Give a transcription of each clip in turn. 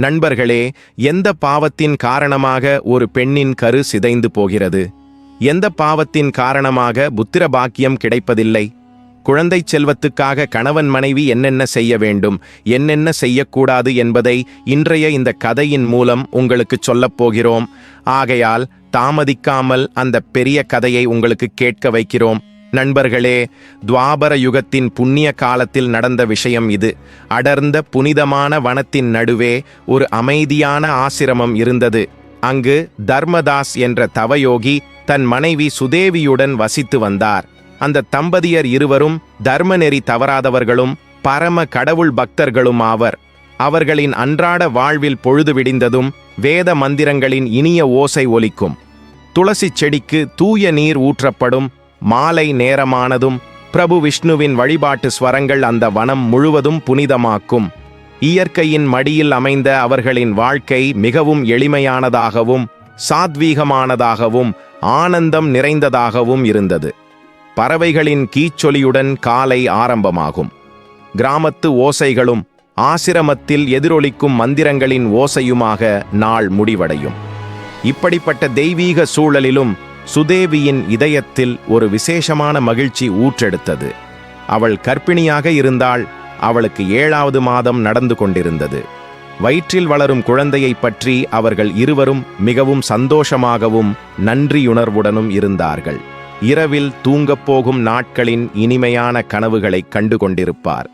நண்பர்களே எந்த பாவத்தின் காரணமாக ஒரு பெண்ணின் கரு சிதைந்து போகிறது? எந்த பாவத்தின் காரணமாக புத்திர பாக்கியம் கிடைப்பதில்லை? குழந்தை செல்வத்துக்காக கணவன் மனைவி என்னென்ன செய்ய வேண்டும்? என்னென்ன செய்யக்கூடாது என்பதை இன்றைய இந்த கதையின் மூலம் உங்களுக்கு சொல்லப் போகிறோம். ஆகையால் தாமதிக்காமல் அந்த பெரிய கதையை உங்களுக்கு கேட்க வைக்கிறோம். நண்பர்களே துவாபர யுகத்தின் புண்ணிய காலத்தில் நடந்த விஷயம் இது. அடர்ந்த புனிதமான வனத்தின் நடுவே ஒரு அமைதியான ஆசிரமம் இருந்தது. அங்கு தர்மதாஸ் என்ற தவயோகி தன் மனைவி சுதேவியுடன் வசித்து வந்தார். அந்த தம்பதியர் இருவரும் தர்மநெறி தவறாதவர்களும் பரம கடவுள் பக்தர்களும் ஆவர். அவர்களின் அன்றாட வாழ்வில் பொழுது விடிந்ததும் வேத மந்திரங்களின் இனிய ஓசை ஒலிக்கும். துளசி செடிக்கு தூய நீர் ஊற்றப்படும் மாலை நேரமானதும் பிரபு விஷ்ணுவின் வழிபாட்டு ஸ்வரங்கள் அந்த வனம் முழுவதும் புனிதமாக்கும். இயற்கையின் மடியில் அமைந்த அவர்களின் வாழ்க்கை மிகவும் எளிமையானதாகவும் சாத்வீகமானதாகவும் ஆனந்தம் நிறைந்ததாகவும் இருந்தது. பறவைகளின் கீச்சொலியுடன் காலை ஆரம்பமாகும். கிராமத்து ஓசைகளும் ஆசிரமத்தில் எதிரொலிக்கும் மந்திரங்களின் ஓசையுமாக நாள் முடிவடையும். இப்படிப்பட்ட தெய்வீக சூழலிலும் சுதேவியின் இதயத்தில் ஒரு விசேஷமான மகிழ்ச்சி ஊற்றெடுத்தது. அவள் கர்ப்பிணியாக இருந்தால் அவளுக்கு ஏழாவது மாதம் நடந்து கொண்டிருந்தது. வயிற்றில் வளரும் குழந்தையைப் பற்றி அவர்கள் இருவரும் மிகவும் சந்தோஷமாகவும் நன்றியுணர்வுடனும் இருந்தார்கள். இரவில் தூங்கப் போகும் நாட்களின் இனிமையான கனவுகளைக் கண்டு கொண்டிருப்பார்.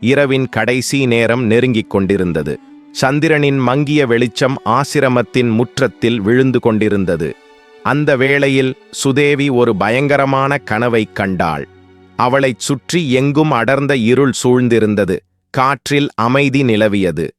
இரவின் கடைசி நேரம் நெருங்கிக் கொண்டிருந்தது. சந்திரனின் மங்கிய வெளிச்சம் ஆசிரமத்தின் முற்றத்தில் விழுந்து கொண்டிருந்தது. அந்த வேளையில் சுதேவி ஒரு பயங்கரமான கனவைக் கண்டாள். அவளைச் சுற்றி எங்கும் அடர்ந்த இருள் சூழ்ந்திருந்தது. காற்றில் அமைதி நிலவியது.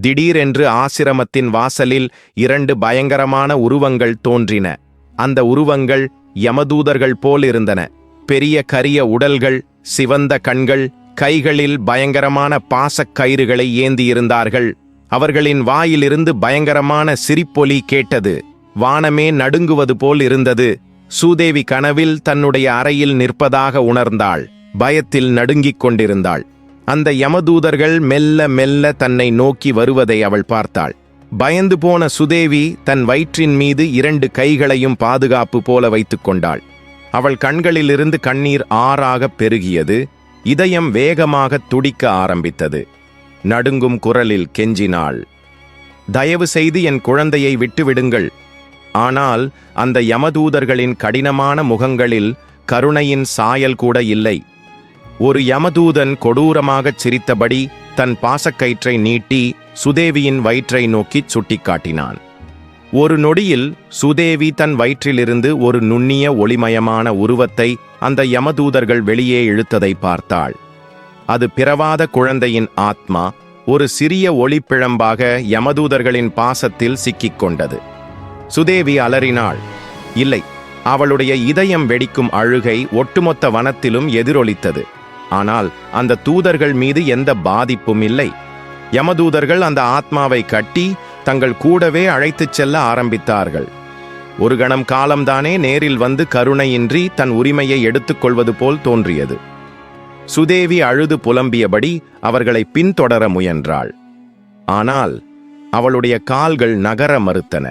திடீரென்று ஆசிரமத்தின் வாசலில் இரண்டு பயங்கரமான உருவங்கள் தோன்றின. அந்த உருவங்கள் யமதூதர்கள் போல் இருந்தன. பெரிய கரிய உடல்கள் சிவந்த கண்கள் கைகளில் பயங்கரமான பாசக் கயிறுகளை ஏந்தியிருந்தார்கள். அவர்களின் வாயிலிருந்து பயங்கரமான சிரிப்பொலி கேட்டது. வானமே நடுங்குவது போல் இருந்தது. சூதேவி கனவில் தன்னுடைய அறையில் நிற்பதாக உணர்ந்தாள். பயத்தில் நடுங்கிக் கொண்டிருந்தாள். அந்த யமதூதர்கள் மெல்ல மெல்ல தன்னை நோக்கி வருவதை அவள் பார்த்தாள். பயந்து போன சுதேவி தன் வயிற்றின் மீது இரண்டு கைகளையும் பாதுகாப்பு போல வைத்துக் கொண்டாள். அவள் கண்களிலிருந்து கண்ணீர் ஆறாகப் பெருகியது. இதயம் வேகமாக துடிக்க ஆரம்பித்தது. நடுங்கும் குரலில் கெஞ்சினாள். தயவு செய்து என் குழந்தையை விட்டுவிடுங்கள். ஆனால் அந்த யமதூதர்களின் கடினமான முகங்களில் கருணையின் சாயல் கூட இல்லை. ஒரு யமதூதன் கொடூரமாகச் சிரித்தபடி தன் பாசக்கயிற்றை நீட்டி சுதேவியின் வயிற்றை நோக்கிச் சுட்டிக்காட்டினான். ஒரு நொடியில் சுதேவி தன் வயிற்றிலிருந்து ஒரு நுண்ணிய ஒளிமயமான உருவத்தை அந்த யமதூதர்கள் வெளியே இழுத்ததை பார்த்தாள். அது பிறவாத குழந்தையின் ஆத்மா ஒரு சிறிய ஒளிப்பிழம்பாக யமதூதர்களின் பாசத்தில் சிக்கிக் கொண்டது. சுதேவி அலறினாள். இல்லை அவளுடைய இதயம் வெடிக்கும் அழுகை ஒட்டுமொத்த வனத்திலும் எதிரொலித்தது. ஆனால் அந்த தூதர்கள் மீது எந்த பாதிப்பும் இல்லை. யமதூதர்கள் அந்த ஆத்மாவை கட்டி தங்கள் கூடவே அழைத்துச் செல்ல ஆரம்பித்தார்கள். ஒரு கணம் காலம்தானே நேரில் வந்து கருணையின்றி தன் உரிமையை எடுத்துக்கொள்வது போல் தோன்றியது. சுதேவி அழுது புலம்பியபடி அவர்களை பின்தொடர முயன்றாள். ஆனால் அவளுடைய கால்கள் நகர மறுத்தன.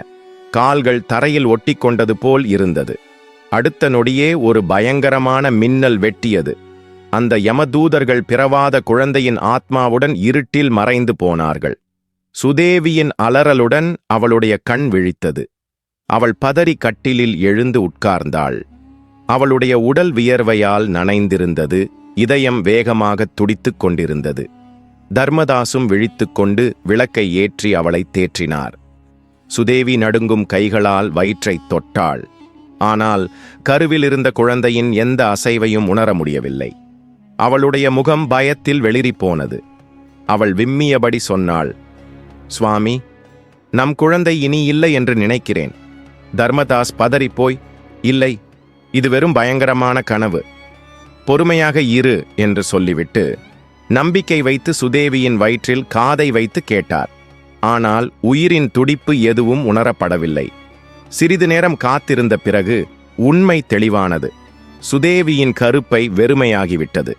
கால்கள் தரையில் ஒட்டிக்கொண்டது போல் இருந்தது. அடுத்த நொடியே ஒரு பயங்கரமான மின்னல் வெட்டியது. அந்த யமதூதர்கள் பிறவாத குழந்தையின் ஆத்மாவுடன் இருட்டில் மறைந்து போனார்கள். சுதேவியின் அலறலுடன் அவளுடைய கண் விழித்தது. அவள் பதறி கட்டிலில் எழுந்து உட்கார்ந்தாள். அவளுடைய உடல் வியர்வையால் நனைந்திருந்தது. இதயம் வேகமாக துடித்துக் கொண்டிருந்தது. தர்மதாசும் விழித்துக்கொண்டு விளக்கை ஏற்றி அவளை தேற்றினார். சுதேவி நடுங்கும் கைகளால் வயிற்றைத் தொட்டாள். ஆனால் கருவில் இருந்த குழந்தையின் எந்த அசைவையும் உணர முடியவில்லை. அவளுடைய முகம் பயத்தில் வெளிறிப் போனது அவள் விம்மியபடி சொன்னாள் சுவாமி நம் குழந்தை இனி இல்லை என்று நினைக்கிறேன். தர்மதாஸ் பதறிப்போய் இல்லை இது வெறும் பயங்கரமான கனவு. பொறுமையாக இரு என்று சொல்லிவிட்டு நம்பிக்கை வைத்து சுதேவியின் வயிற்றில் காதை வைத்து கேட்டார். ஆனால் உயிரின் துடிப்பு எதுவும் உணரப்படவில்லை. சிறிது நேரம் காத்திருந்த பிறகு உண்மை தெளிவானது. சுதேவியின் கருப்பை வெறுமையாகிவிட்டது.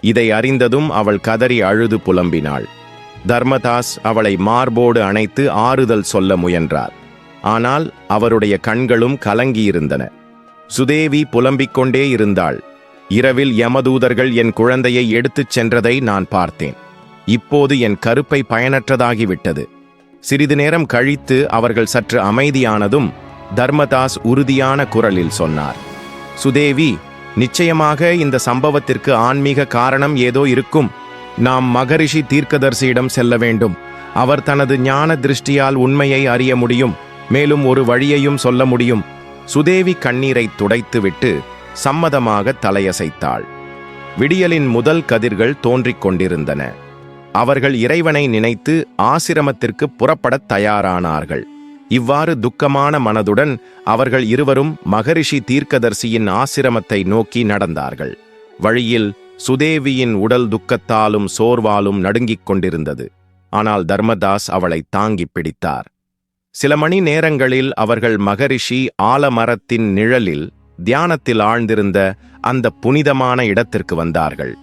இதை அறிந்ததும் அவள் கதறி அழுது புலம்பினாள். தர்மதாஸ் அவளை மார்போடு அணைத்து ஆறுதல் சொல்ல முயன்றார். ஆனால் அவருடைய கண்களும் கலங்கியிருந்தன. சுதேவி புலம்பிக் கொண்டே இருந்தாள். இரவில் யமதூதர்கள் என் குழந்தையை எடுத்துச் சென்றதை நான் பார்த்தேன். இப்போது என் கருப்பை பயனற்றதாகிவிட்டது. சிறிது நேரம் கழித்து அவர்கள் சற்று அமைதியானதும் தர்மதாஸ் உறுதியான குரலில் சொன்னார். சுதேவி நிச்சயமாக இந்த சம்பவத்திற்கு ஆன்மீக காரணம் ஏதோ இருக்கும். நாம் மகரிஷி தீர்க்கதரிசியிடம் செல்ல வேண்டும். அவர் தனது ஞான திருஷ்டியால் உண்மையை அறிய முடியும். மேலும் ஒரு வழியையும் சொல்ல முடியும். சுதேவி கண்ணீரை துடைத்துவிட்டு சம்மதமாக தலையசைத்தாள். விடியலின் முதல் கதிர்கள் தோன்றிக் கொண்டிருந்தன. அவர்கள் இறைவனை நினைத்து ஆசிரமத்திற்கு புறப்படத் தயாரானார்கள். இவ்வாறு துக்கமான மனதுடன் அவர்கள் இருவரும் மகரிஷி தீர்க்கதர்சியின் ஆசிரமத்தை நோக்கி நடந்தார்கள். வழியில் சுதேவியின் உடல் துக்கத்தாலும் சோர்வாலும் நடுங்கிக் கொண்டிருந்தது. ஆனால் தர்மதாஸ் அவளை தாங்கிப் பிடித்தார். சில மணி நேரங்களில் அவர்கள் மகரிஷி ஆலமரத்தின் நிழலில் தியானத்தில் ஆழ்ந்திருந்த அந்த புனிதமான இடத்திற்கு வந்தார்கள்.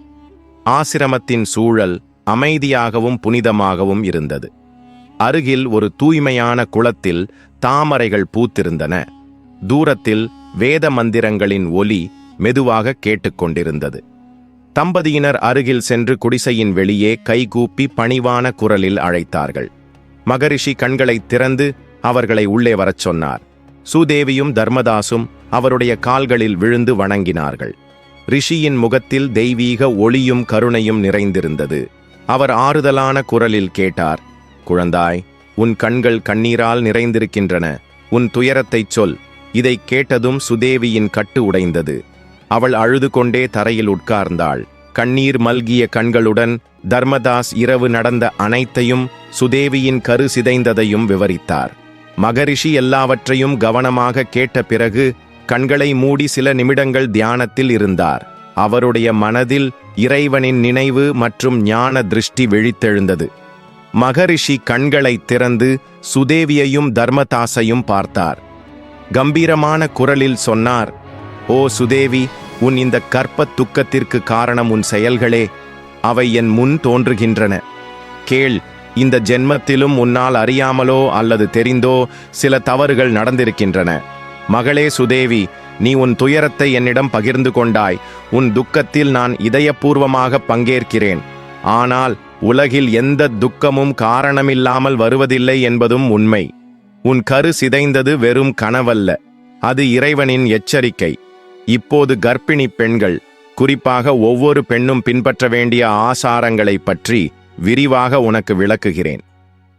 ஆசிரமத்தின் சூழல் அமைதியாகவும் புனிதமாகவும் இருந்தது. அருகில் ஒரு தூய்மையான குளத்தில் தாமரைகள் பூத்திருந்தன. தூரத்தில் வேத மந்திரங்களின் ஒலி மெதுவாக கேட்டுக்கொண்டிருந்தது. தம்பதியினர் அருகில் சென்று குடிசையின் வெளியே கைகூப்பி பணிவான குரலில் அழைத்தார்கள். மகரிஷி கண்களைத் திறந்து அவர்களை உள்ளே வரச் சொன்னார். சூதேவியும் தர்மதாசும் அவருடைய கால்களில் விழுந்து வணங்கினார்கள். ரிஷியின் முகத்தில் தெய்வீக ஒளியும் கருணையும் நிறைந்திருந்தது. அவர் ஆறுதலான குரலில் கேட்டார் குழந்தாய் உன் கண்கள் கண்ணீரால் நிறைந்திருக்கின்றன. உன் துயரத்தைச் சொல். இதைக் கேட்டதும் சுதேவியின் கட்டு உடைந்தது. அவள் அழுது கொண்டே தரையில் உட்கார்ந்தாள். கண்ணீர் மல்கிய கண்களுடன் தர்மதாஸ் இரவு நடந்த அனைத்தையும் சுதேவியின் கரு சிதைந்ததையும் விவரித்தார். மகரிஷி எல்லாவற்றையும் கவனமாக கேட்ட பிறகு கண்களை மூடி சில நிமிடங்கள் தியானத்தில் இருந்தார். அவருடைய மனதில் இறைவனின் நினைவு மற்றும் ஞான திருஷ்டி விழித்தெழுந்தது. மகரிஷி கண்களை திறந்து சுதேவியையும் தர்மதாசையும் பார்த்தார். கம்பீரமான குரலில் சொன்னார் ஓ சுதேவி உன் இந்த கற்ப துக்கத்திற்கு காரணம் உன் செயல்களே. அவை என் முன் தோன்றுகின்றன. கேள் இந்த ஜென்மத்திலும் உன்னால் அறியாமலோ அல்லது தெரிந்தோ சில தவறுகள் நடந்திருக்கின்றன. மகளே சுதேவி நீ உன் துயரத்தை என்னிடம் பகிர்ந்து கொண்டாய். உன் துக்கத்தில் நான் இதயபூர்வமாக பங்கேற்கிறேன். ஆனால் உலகில் எந்த துக்கமும் காரணமில்லாமல் வருவதில்லை என்பதும் உண்மை. உன் கரு சிதைந்தது வெறும் கனவல்ல. அது இறைவனின் எச்சரிக்கை. இப்போது கர்ப்பிணி பெண்கள் குறிப்பாக ஒவ்வொரு பெண்ணும் பின்பற்ற வேண்டிய ஆசாரங்களைப் பற்றி விரிவாக உனக்கு விளக்குகிறேன்.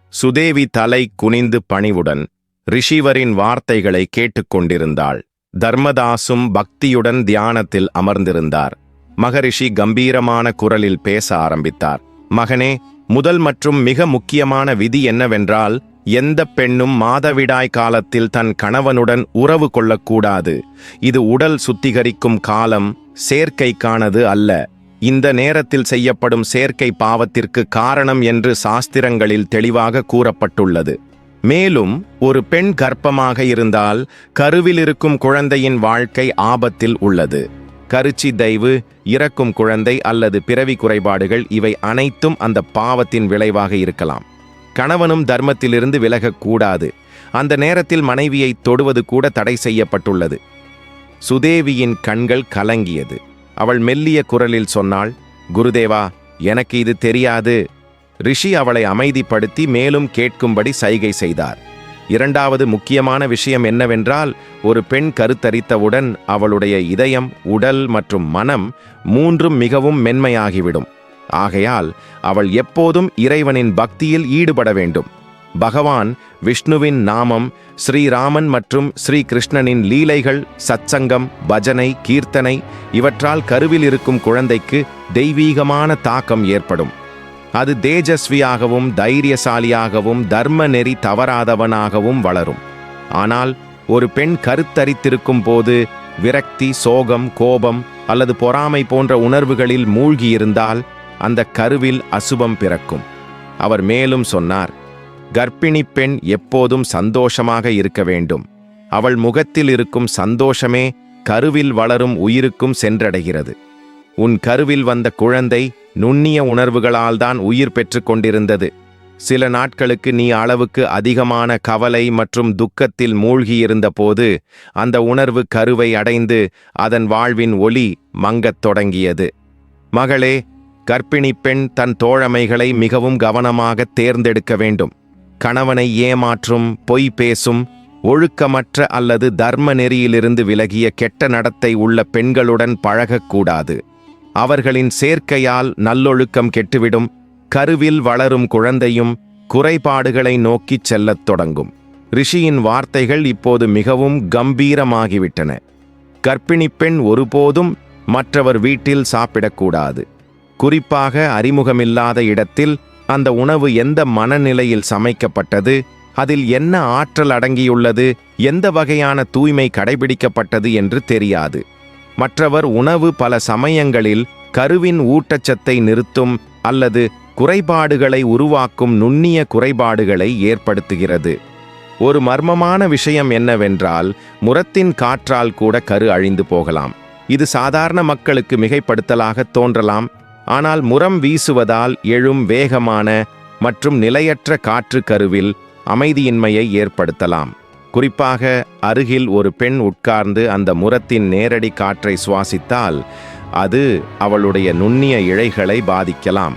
சுதேவி தலை குனிந்து பணிவுடன் ரிஷிவரின் வார்த்தைகளை கேட்டுக்கொண்டிருந்தாள். தர்மதாசும் பக்தியுடன் தியானத்தில் அமர்ந்திருந்தார். மகரிஷி கம்பீரமான குரலில் பேச ஆரம்பித்தார். மகனே முதல் மற்றும் மிக முக்கியமான விதி என்னவென்றால் எந்த பெண்ணும் மாதவிடாய் காலத்தில் தன் கணவனுடன் உறவு கொள்ளக்கூடாது. இது உடல் சுத்திகரிக்கும் காலம் சேர்க்கைக்கானது அல்ல. இந்த நேரத்தில் செய்யப்படும் சேர்க்கை பாவத்திற்கு காரணம் என்று சாஸ்திரங்களில் தெளிவாக கூறப்பட்டுள்ளது. மேலும் ஒரு பெண் கர்ப்பமாக இருந்தால் கருவில் இருக்கும் குழந்தையின் வாழ்க்கை ஆபத்தில் உள்ளது. கருச்சி தெய்வு இறக்கும் குழந்தை அல்லது பிறவி குறைபாடுகள் இவை அனைத்தும் அந்த பாவத்தின் விளைவாக இருக்கலாம். கணவனும் தர்மத்திலிருந்து விலகக்கூடாது. அந்த நேரத்தில் மனைவியை தொடுவது கூட தடை செய்யப்பட்டுள்ளது. சுதேவியின் கண்கள் கலங்கியது. அவள் மெல்லிய குரலில் சொன்னாள் குருதேவா எனக்கு இது தெரியாது. ரிஷி அவளை அமைதிப்படுத்தி மேலும் கேட்கும்படி சைகை செய்தார். இரண்டாவது முக்கியமான விஷயம் என்னவென்றால் ஒரு பெண் கருத்தரித்தவுடன் அவளுடைய இதயம் உடல் மற்றும் மனம் மூன்றும் மிகவும் மென்மையாகிவிடும். ஆகையால் அவள் எப்போதும் இறைவனின் பக்தியில் ஈடுபட வேண்டும். பகவான் விஷ்ணுவின் நாமம் ஸ்ரீராமன் மற்றும் ஸ்ரீ கிருஷ்ணனின் லீலைகள் சச்சங்கம் பஜனை கீர்த்தனை இவற்றால் கருவில் இருக்கும் குழந்தைக்கு தெய்வீகமான தாக்கம் ஏற்படும். அது தேஜஸ்வியாகவும் தைரியசாலியாகவும் தர்ம நெறி தவறாதவனாகவும் வளரும். ஆனால் ஒரு பெண் கருத்தரித்திருக்கும் போது விரக்தி சோகம் கோபம் அல்லது பொறாமை போன்ற உணர்வுகளில் மூழ்கியிருந்தால் அந்த கருவில் அசுபம் பிறக்கும். அவர் மேலும் சொன்னார் கர்ப்பிணி பெண் எப்போதும் சந்தோஷமாக இருக்க வேண்டும். அவள் முகத்தில் இருக்கும் சந்தோஷமே கருவில் வளரும் உயிருக்கும் சென்றடைகிறது. உன் கருவில் வந்த குழந்தை நுண்ணிய உணர்வுகளால் தான் உயிர் பெற்று கொண்டிருந்தது. சில நாட்களுக்கு நீ அளவுக்கு அதிகமான கவலை மற்றும் துக்கத்தில் மூழ்கியிருந்த போது அந்த உணர்வு கருவை அடைந்து அதன் வாழ்வின் ஒளி மங்கத் தொடங்கியது. மகளே கர்ப்பிணி பெண் தன் தோழமைகளை மிகவும் கவனமாக தேர்ந்தெடுக்க வேண்டும். கணவனை ஏமாற்றும் பொய் பேசும் ஒழுக்கமற்ற அல்லது தர்ம நெறியிலிருந்து விலகிய கெட்ட நடத்தை உள்ள பெண்களுடன் பழகக்கூடாது. அவர்களின் சேர்க்கையால் நல்லொழுக்கம் கெட்டுவிடும் கருவில் வளரும் குழந்தையும் குறைபாடுகளை நோக்கிச் செல்லத் தொடங்கும். ரிஷியின் வார்த்தைகள் இப்போது மிகவும் கம்பீரமாகிவிட்டன. கர்ப்பிணிப் பெண் ஒருபோதும் மற்றவர் வீட்டில் சாப்பிடக்கூடாது. குறிப்பாக அறிமுகமில்லாத இடத்தில் அந்த உணவு எந்த மனநிலையில் சமைக்கப்பட்டது அதில் என்ன ஆற்றல் அடங்கியுள்ளது எந்த வகையான தூய்மை கடைபிடிக்கப்பட்டது என்று தெரியாது. மற்றவர் உணவு பல சமயங்களில் கருவின் ஊட்டச்சத்தை நிறுத்தும் அல்லது குறைபாடுகளை உருவாக்கும் நுண்ணிய குறைபாடுகளை ஏற்படுத்துகிறது. ஒரு மர்மமான விஷயம் என்னவென்றால் முரத்தின் காற்றால் கூட கரு அழிந்து போகலாம். இது சாதாரண மக்களுக்கு மிகைப்படுத்தலாக தோன்றலாம். ஆனால் முரம் வீசுவதால் எழும் வேகமான மற்றும் நிலையற்ற காற்று கருவில் அமைதியின்மையை ஏற்படுத்தலாம். குறிப்பாக அருகில் ஒரு பெண் உட்கார்ந்து அந்த முரத்தின் நேரடி காற்றை சுவாசித்தால் அது அவளுடைய நுண்ணிய இழைகளை பாதிக்கலாம்.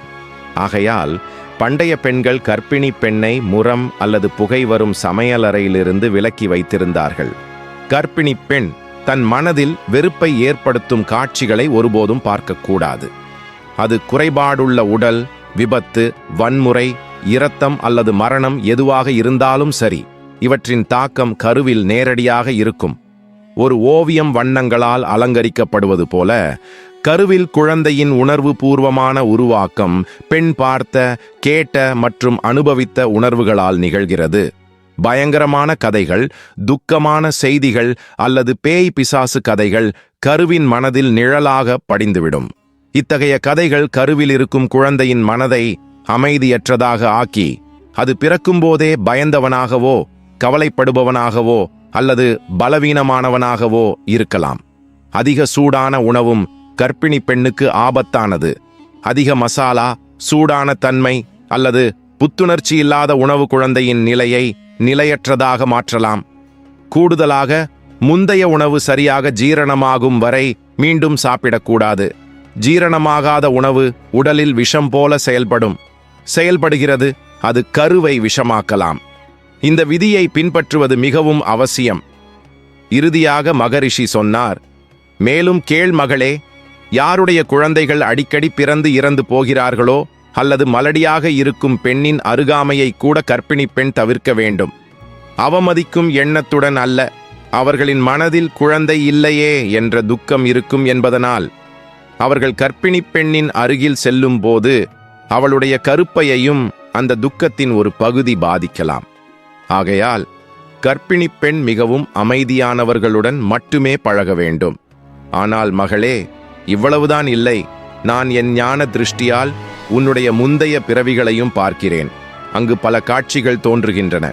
ஆகையால் பண்டைய பெண்கள் கர்ப்பிணி பெண்ணை முரம் அல்லது புகை வரும் சமையலறையிலிருந்து விலக்கி வைத்திருந்தார்கள். கர்ப்பிணி பெண் தன் மனதில் வெறுப்பை ஏற்படுத்தும் காட்சிகளை ஒருபோதும் பார்க்கக்கூடாது. அது குறைபாடுள்ள உடல் விபத்து வன்முறை இரத்தம் அல்லது மரணம் எதுவாக இருந்தாலும் சரி. இவற்றின் தாக்கம் கருவில் நேரடியாக இருக்கும். ஒரு ஓவியம் வண்ணங்களால் அலங்கரிக்கப்படுவது போல கருவில் குழந்தையின் உணர்வு பூர்வமான உருவாக்கம் பெண் பார்த்த கேட்ட மற்றும் அனுபவித்த உணர்வுகளால் நிகழ்கிறது. பயங்கரமான கதைகள் துக்கமான செய்திகள் அல்லது பேய் பிசாசு கதைகள் கருவின் மனதில் நிழலாக படிந்துவிடும். இத்தகைய கதைகள் கருவில் இருக்கும் குழந்தையின் மனதை அமைதியற்றதாக ஆக்கி அது பிறக்கும்போதே பயந்தவனாகவோ கவலைப்படுபவனாகவோ அல்லது பலவீனமானவனாகவோ இருக்கலாம். அதிக சூடான உணவும் கர்ப்பிணி பெண்ணுக்கு ஆபத்தானது. அதிக மசாலா சூடான தன்மை அல்லது புத்துணர்ச்சி இல்லாத உணவு குழந்தையின் நிலையை நிலையற்றதாக மாற்றலாம். கூடுதலாக முந்தைய உணவு சரியாக ஜீரணமாகும் வரை மீண்டும் சாப்பிடக்கூடாது. ஜீரணமாகாத உணவு உடலில் விஷம் போல செயல்படும். செயல்படுகிறது அது கருவை விஷமாக்கலாம். இந்த விதியை பின்பற்றுவது மிகவும் அவசியம். இறுதியாக மகரிஷி சொன்னார் மேலும் கேள் மகளே யாருடைய குழந்தைகள் அடிக்கடி பிறந்து இறந்து போகிறார்களோ அல்லது மலடியாக இருக்கும் பெண்ணின் அருகாமையை கூட கற்பிணி பெண் தவிர்க்க வேண்டும். அவமதிக்கும் எண்ணத்துடன் அல்ல அவர்களின் மனதில் குழந்தை இல்லையே என்ற துக்கம் இருக்கும் என்பதனால். அவர்கள் கற்பிணி பெண்ணின் அருகில் செல்லும் போது அவளுடைய கருப்பையையும் அந்த துக்கத்தின் ஒரு பகுதி பாதிக்கலாம். ஆகையால் கர்ப்பிணி பெண் மிகவும் அமைதியானவர்களுடன் மட்டுமே பழக வேண்டும். ஆனால் மகளே இவ்வளவுதான் இல்லை. நான் என் ஞான திருஷ்டியால் உன்னுடைய முந்தைய பிறவிகளையும் பார்க்கிறேன். அங்கு பல காட்சிகள் தோன்றுகின்றன.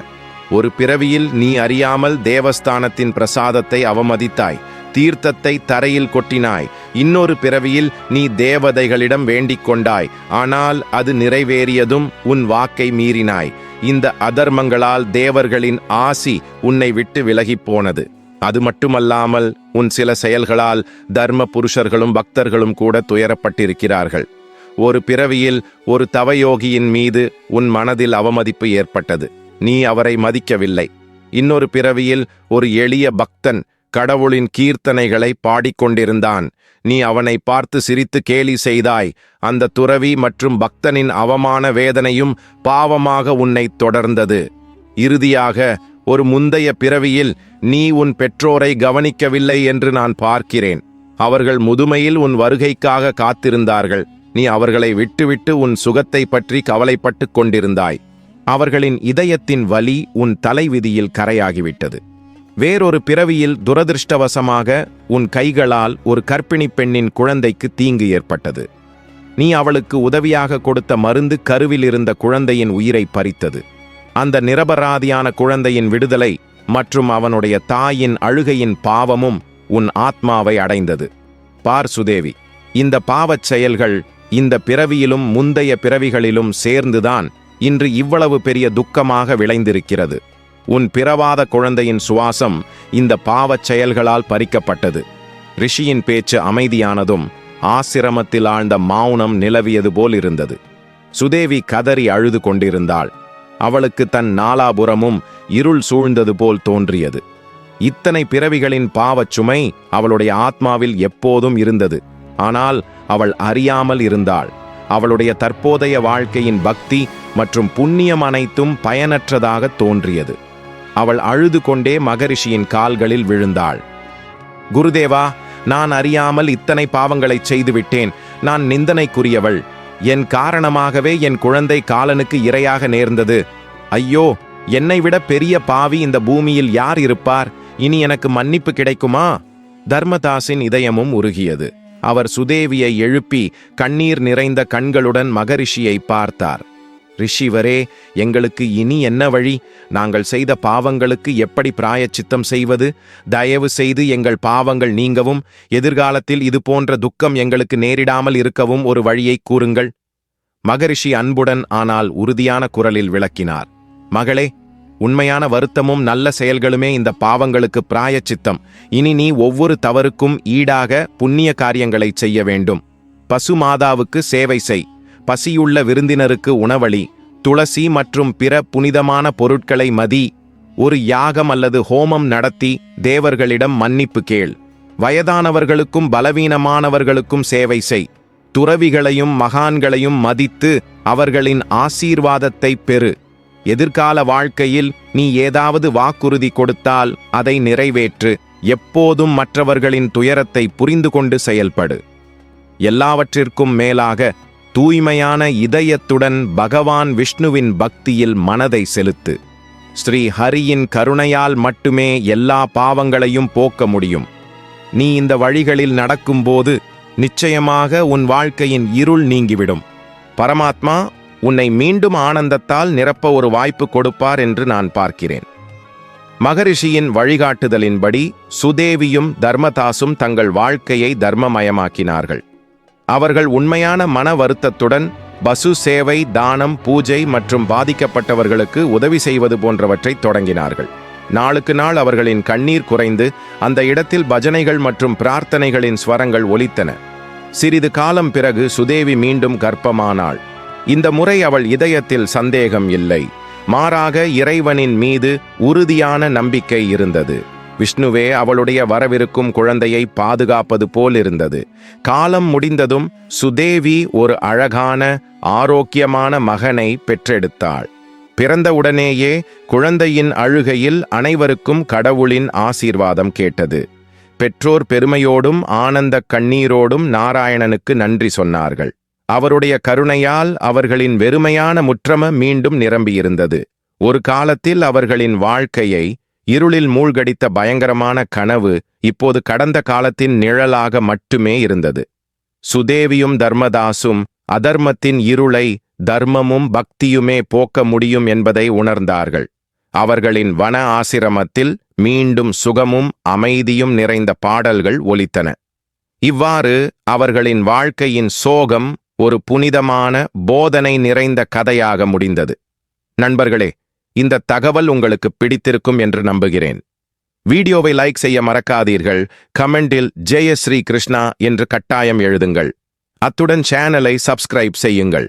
ஒரு பிறவியில் நீ அறியாமல் தேவஸ்தானத்தின் பிரசாதத்தை அவமதித்தாய் தீர்த்தத்தை தரையில் கொட்டினாய் இன்னொரு பிறவியில் நீ தேவதைகளிடம் வேண்டிக் கொண்டாய் ஆனால் அது நிறைவேறியதும் உன் வாக்கை மீறினாய். இந்த அதர்மங்களால் தேவர்களின் ஆசி உன்னை விட்டு விலகிப் போனது அது மட்டுமல்லாமல் உன் சில செயல்களால் தர்ம புருஷர்களும் பக்தர்களும் கூட துயரப்பட்டிருக்கிறார்கள். ஒரு பிறவியில் ஒரு தவயோகியின் மீது உன் மனதில் அவமதிப்பு ஏற்பட்டது. நீ அவரை மதிக்கவில்லை. இன்னொரு பிறவியில் ஒரு எளிய பக்தன் கடவுளின் கீர்த்தனைகளை பாடிக்கொண்டிருந்தான். நீ அவனை பார்த்து சிரித்து கேலி செய்தாய். அந்த துறவி மற்றும் பக்தனின் அவமான வேதனையும் பாவமாக உன்னை தொடர்ந்தது. இறுதியாக ஒரு முந்தைய பிறவியில் நீ உன் பெற்றோரை கவனிக்கவில்லை என்று நான் பார்க்கிறேன். அவர்கள் முதுமையில் உன் வருகைக்காக காத்திருந்தார்கள். நீ அவர்களை விட்டுவிட்டு உன் சுகத்தை பற்றி கவலைப்பட்டுக் கொண்டிருந்தாய். அவர்களின் இதயத்தின் வலி உன் தலைவிதியில் கரையாகிவிட்டது. வேறொரு பிறவியில் துரதிருஷ்டவசமாக உன் கைகளால் ஒரு கர்ப்பிணி பெண்ணின் குழந்தைக்கு தீங்கு ஏற்பட்டது. நீ அவளுக்கு உதவியாக கொடுத்த மருந்து கருவில் இருந்த குழந்தையின் உயிரை பறித்தது. அந்த நிரபராதியான குழந்தையின் விடுதலை மற்றும் அவனுடைய தாயின் அழுகையின் பாவமும் உன் ஆத்மாவை அடைந்தது. பார் சுதேவி இந்த பாவச் செயல்கள் இந்த பிறவியிலும் முந்தைய பிறவிகளிலும் சேர்ந்துதான் இன்று இவ்வளவு பெரிய துக்கமாக விளைந்திருக்கிறது. உன் பிறவாத குழந்தையின் சுவாசம் இந்த பாவச் செயல்களால் பறிக்கப்பட்டது. ரிஷியின் பேச்சு அமைதியானதும் ஆசிரமத்தில் ஆழ்ந்த மௌனம் நிலவியது போல் இருந்தது சுதேவி கதறி அழுது கொண்டிருந்தாள். அவளுக்கு தன் நாலாபுறமும் இருள் சூழ்ந்தது போல் தோன்றியது. இத்தனை பிறவிகளின் பாவச் சுமை அவளுடைய ஆத்மாவில் எப்போதும் இருந்தது. ஆனால் அவள் அறியாமல் இருந்தாள். அவளுடைய தற்போதைய வாழ்க்கையின் பக்தி மற்றும் புண்ணியம் அனைத்தும் பயனற்றதாக தோன்றியது. அவள் அழுது கொண்டே மகரிஷியின் கால்களில் விழுந்தாள். குருதேவா நான் அறியாமல் இத்தனை பாவங்களைச் செய்துவிட்டேன். நான் நிந்தனைக்குரியவள். என் காரணமாகவே என் குழந்தை காலனுக்கு இரையாக நேர்ந்தது. ஐயோ என்னை விட பெரிய பாவி இந்த பூமியில் யார் இருப்பார்? இனி எனக்கு மன்னிப்பு கிடைக்குமா? தர்மதாஸின் இதயமும் உருகியது. அவர் சுதேவியை எழுப்பி கண்ணீர் நிறைந்த கண்களுடன் மகரிஷியை பார்த்தார். ரிஷிவரே எங்களுக்கு இனி என்ன வழி? நாங்கள் செய்த பாவங்களுக்கு எப்படி பிராயச்சித்தம் செய்வது? தயவு செய்து எங்கள் பாவங்கள் நீங்கவும் எதிர்காலத்தில் இது போன்ற துக்கம் எங்களுக்கு நேரிடாமல் இருக்கவும் ஒரு வழியை கூறுங்கள். மகரிஷி அன்புடன் ஆனால் உறுதியான குரலில் விளக்கினார். மகளே உண்மையான வருத்தமும் நல்ல செயல்களுமே இந்த பாவங்களுக்கு பிராயச்சித்தம். இனி நீ ஒவ்வொரு தவறுக்கும் ஈடாக புண்ணிய காரியங்களைச் செய்ய வேண்டும். பசுமாதாவுக்கு சேவை செய். பசியுள்ள விருந்தினருக்கு உணவளி துளசி மற்றும் பிற புனிதமான பொருட்களை மதி ஒரு யாகம் அல்லது ஹோமம் நடத்தி தேவர்களிடம் மன்னிப்பு கேள். வயதானவர்களுக்கும் பலவீனமானவர்களுக்கும் சேவை செய். துறவிகளையும் மகான்களையும் மதித்து அவர்களின் ஆசீர்வாதத்தை பெறு. எதிர்கால வாழ்க்கையில் நீ ஏதாவது வாக்குறுதி கொடுத்தால் அதை நிறைவேற்று. எப்போதும் மற்றவர்களின் துயரத்தை புரிந்து கொண்டு செயல்படு. எல்லாவற்றிற்கும் மேலாக தூய்மையான இதயத்துடன் பகவான் விஷ்ணுவின் பக்தியில் மனதை செலுத்து. ஸ்ரீ ஹரியின் கருணையால் மட்டுமே எல்லா பாவங்களையும் போக்க முடியும். நீ இந்த வழிகளில் நடக்கும்போது நிச்சயமாக உன் வாழ்க்கையின் இருள் நீங்கிவிடும். பரமாத்மா உன்னை மீண்டும் ஆனந்தத்தால் நிரப்ப ஒரு வாய்ப்பு கொடுப்பார் என்று நான் பார்க்கிறேன். மகரிஷியின் வழிகாட்டுதலின்படி சுதேவியும் தர்மதாசும் தங்கள் வாழ்க்கையை தர்மமயமாக்கினார்கள். அவர்கள் உண்மையான மன வருத்தத்துடன் பசு சேவை தானம் பூஜை மற்றும் பாதிக்கப்பட்டவர்களுக்கு உதவி செய்வது போன்றவற்றை தொடங்கினார்கள். நாளுக்கு நாள் அவர்களின் கண்ணீர் குறைந்து அந்த இடத்தில் பஜனைகள் மற்றும் பிரார்த்தனைகளின் ஸ்வரங்கள் ஒலித்தன. சிறிது காலம் பிறகு சுதேவி மீண்டும் கர்ப்பமானாள். இந்த முறை அவள் இதயத்தில் சந்தேகம் இல்லை. மாறாக இறைவனின் மீது உறுதியான நம்பிக்கை இருந்தது. விஷ்ணுவே அவளுடைய வரவிருக்கும் குழந்தையை பாதுகாப்பது போல் இருந்தது காலம் முடிந்ததும் சுதேவி ஒரு அழகான ஆரோக்கியமான மகனை பெற்றெடுத்தாள். பிறந்தவுடனேயே குழந்தையின் அழுகையில் அனைவருக்கும் கடவுளின் ஆசீர்வாதம் கேட்டது. பெற்றோர் பெருமையோடும் ஆனந்த கண்ணீரோடும் நாராயணனுக்கு நன்றி சொன்னார்கள். அவருடைய கருணையால் அவர்களின் வெறுமையான முற்றம மீண்டும் நிரம்பியிருந்தது. ஒரு காலத்தில் அவர்களின் வாழ்க்கையை இருளில் மூழ்கடித்த பயங்கரமான கனவு இப்போது கடந்த காலத்தின் நிழலாக மட்டுமே இருந்தது. சுதேவியும் தர்மதாசும் அதர்மத்தின் இருளை தர்மமும் பக்தியுமே போக்க முடியும் என்பதை உணர்ந்தார்கள். அவர்களின் வன ஆசிரமத்தில் மீண்டும் சுகமும் அமைதியும் நிறைந்த பாடல்கள் ஒலித்தன. இவ்வாறு அவர்களின் வாழ்க்கையின் சோகம் ஒரு புனிதமான போதனை நிறைந்த கதையாக முடிந்தது. நண்பர்களே இந்த தகவல் உங்களுக்கு பிடித்திருக்கும் என்று நம்புகிறேன். வீடியோவை லைக் செய்ய மறக்காதீர்கள். கமெண்டில் ஜெய ஸ்ரீ கிருஷ்ணா என்று கட்டாயம் எழுதுங்கள். அத்துடன் சேனலை சப்ஸ்கிரைப் செய்யுங்கள்.